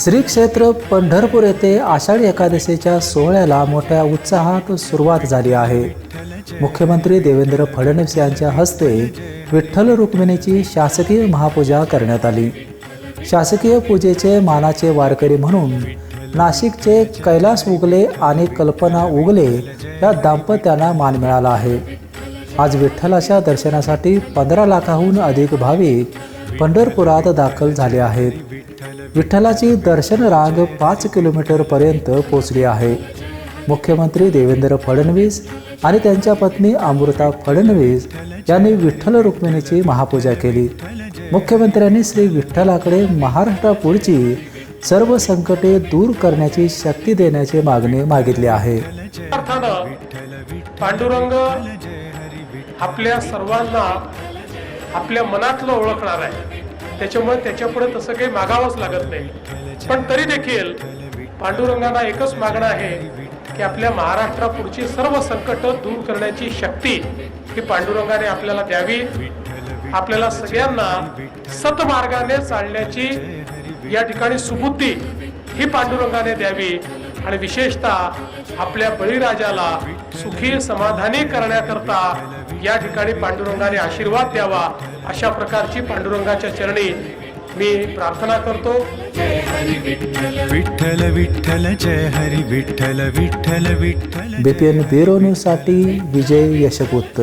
श्री क्षेत्र पंढरपूर येथे आषाढी एकादशीच्या सोहळ्याला मोठ्या उत्साहात सुरुवात झाली आहे. मुख्यमंत्री देवेंद्र फडणवीस यांच्या हस्ते विठ्ठल रुक्मिणीची शासकीय महापूजा करण्यात आली. शासकीय पूजेचे मानाचे वारकरी म्हणून नाशिकचे कैलास उगले आणि कल्पना उगले या दाम्पत्यांना मान मिळाला आहे. आज विठ्ठलाच्या दर्शनासाठी पंधरा लाखाहून अधिक भाविक पंढरपुरात दाखल झाले आहेत विठ्ठलाची दर्शन रांग पाच किलोमीटरपर्यंत पोचली आहे मुख्यमंत्री देवेंद्र फडणवीस आणि त्यांच्या पत्नी अमृता फडणवीस यांनी विठ्ठल रुक्मिणीची महापूजा केली मुख्यमंत्र्यांनी श्री विठ्ठलाकडे महाराष्ट्रापुढची सर्व संकटे दूर करण्याची शक्ती देण्याची मागणी मागितली आहे पांडुरंग आपल्या सर्वांना आपल्या मनातलं ओळखणार आहे. त्याच्यामुळे त्याच्यापुढे तसं काही मागावंच लागत नाही. पण तरी देखील पांडुरंगाला एकच मागणं आहे की आपल्या महाराष्ट्रापुढची सर्व संकट दूर करण्याची शक्ती ही पांडुरंगाने आपल्याला द्यावी. आपल्याला सगळ्यांना सतमार्गाने चालण्याची या ठिकाणी सुबुद्धी ही पांडुरंगाने द्यावी. आणि विशेषतः आपल्या बळीराजाला सुखी समाधानी करण्याकरता या ठिकाणी पांडुरंगाने आशीर्वाद द्यावा अशा प्रकारची पांडुरंगाच्या चरणी मी प्रार्थना करतो. विठ्ठल विठ्ठल जय Hari Vitthal Vitthal Vitthal B P N bureau न्यूजसाठी विजय यशगुप्त.